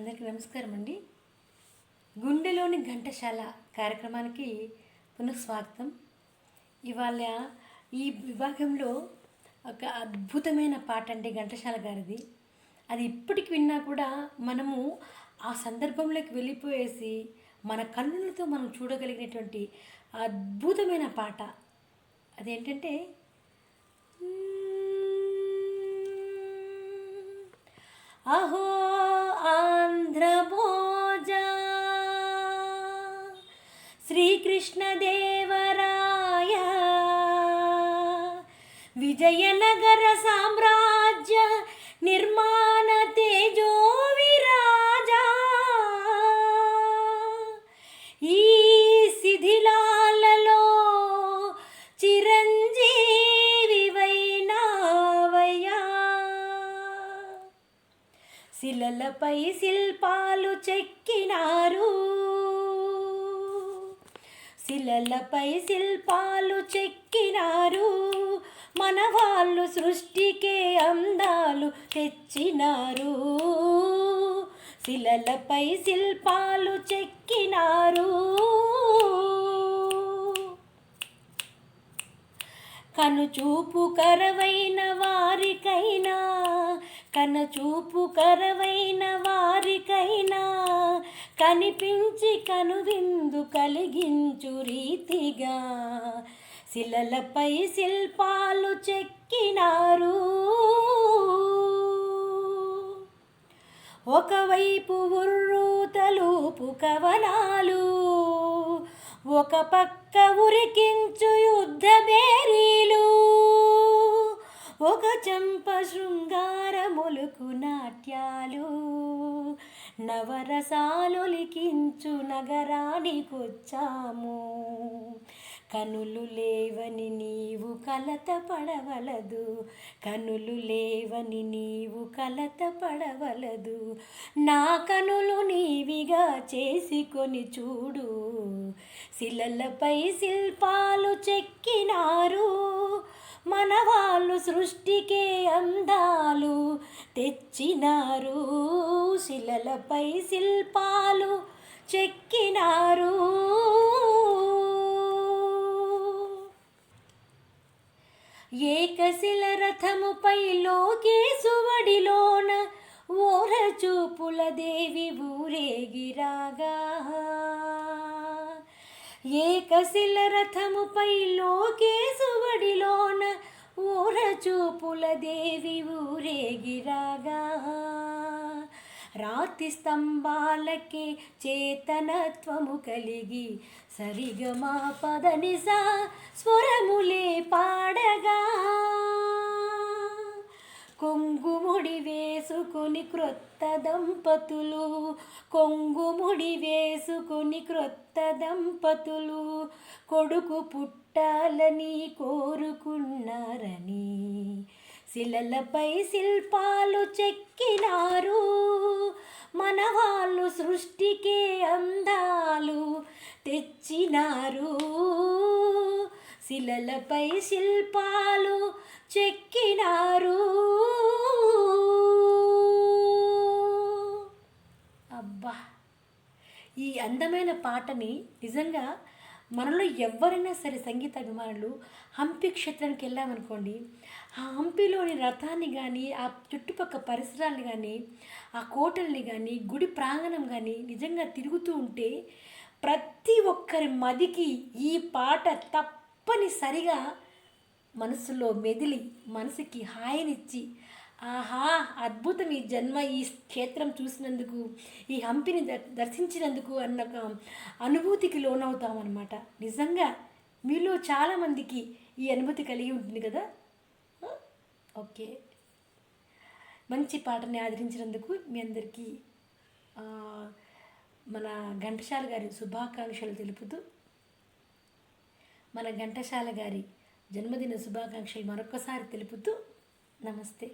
అందరికీ నమస్కారం అండి. గుండెలోని ఘంటశాల కార్యక్రమానికి పునఃస్వాగతం. ఇవాళ ఈ విభాగంలో ఒక అద్భుతమైన పాట అంటే ఘంటశాల గారిది. అది ఇప్పటికి విన్నా కూడా మనము ఆ సందర్భంలోకి వెళ్ళిపోయేసి మన కన్నులతో మనం చూడగలిగినటువంటి అద్భుతమైన పాట. అదేంటంటే అహో శ్రీకృష్ణదేవరాయ. విజయనగర సామ్రాజ్య నిర్మాణ తేజో విరాజా ఈ శిథిలాలలో చిరంజీవి వైనావయ్యా. శిలలపై శిల్పాలు చెక్కినా శిలలపై శిల్పాలు చెక్కినారు. మన వాళ్ళు సృష్టికే అందాలు తెచ్చినారు. శిలలపై శిల్పాలు చెక్కినారు. కనుచూపు కరవైన వారికైనా కనచూపు కరవైన వారికైనా కనిపించి కనువిందు కలిగించు రీతిగా శిలలపై శిల్పాలు చెక్కినారు. ఒకవైపు ఉర్రు తలుపు కవనాలు ఒక పక్క ఉరికించు యుద్ధ బేరీలు. ఒక చెంప శృంగార ములుకు నాట్యాలు నవరసాలొలికించు నగరానికొచ్చాము. కనులు లేవని నీవు కలత పడవలదు కనులు లేవని నీవు కలత పడవలదు. నా కనులు నీవిగా చేసుకొని చూడు శిలలపై శిల్పాలు చెక్కినారు. వాళ్ళు సృష్టికే అందాలు. తెచ్చినారు శిలలపై శిల్పాలు. చెక్కినారు. ఏకశిల రథముపై లోకేశువడిలోన ఓర చూపుల దేవి ఊరేగిరాగా ఏకశిల రథముపై లోకేశువడిలోన ఊర చూపుల దేవి ఊరేగిరాగా రాతి స్తంభాలకే చేతనత్వము కలిగి సరిగమా పదనిసా స్వరములే పాడగా. కొంగుముడి వేసుకొని క్రొత్త దంపతులు కొంగుముడి వేసుకొని క్రొత్త దంపతులు కొడుకు పుట్టాలని కోరుకున్న శిలలపై శిల్పాలు చెక్కినారు. మన వాళ్ళు సృష్టికే అందాలు తెచ్చినారు. శిలలపై శిల్పాలు చెక్కినారు. అబ్బా! ఈ అందమైన పాటని నిజంగా మనలో ఎవరైనా సరే సంగీత అభిమానులు హంపి క్షేత్రానికి వెళ్ళామనుకోండి ఆ హంపిలోని రథాన్ని కానీ ఆ చుట్టుపక్కల పరిసరాల్ని కానీ ఆ కోటల్ని కానీ గుడి ప్రాంగణం కానీ నిజంగా తిరుగుతూ ఉంటే ప్రతి ఒక్కరి మదికి ఈ పాట తప్పనిసరిగా మనసులో మెదిలి మనసుకి హాయినిచ్చి ఆహా అద్భుతం ఈ జన్మ ఈ క్షేత్రం చూసినందుకు ఈ హంపిని దర్ దర్శించినందుకు అన్న ఒక అనుభూతికి లోనవుతాం అనమాట నిజంగా మీలో చాలామందికి ఈ అనుభూతి కలిగి ఉంటుంది కదా? ఓకే. మంచి పాటని ఆదరించినందుకు మీ అందరికీ మన ఘంటసాల గారి శుభాకాంక్షలు తెలుపుతూ మన ఘంటసాల గారి జన్మదిన శుభాకాంక్షలు మరొకసారి తెలుపుతూ నమస్తే.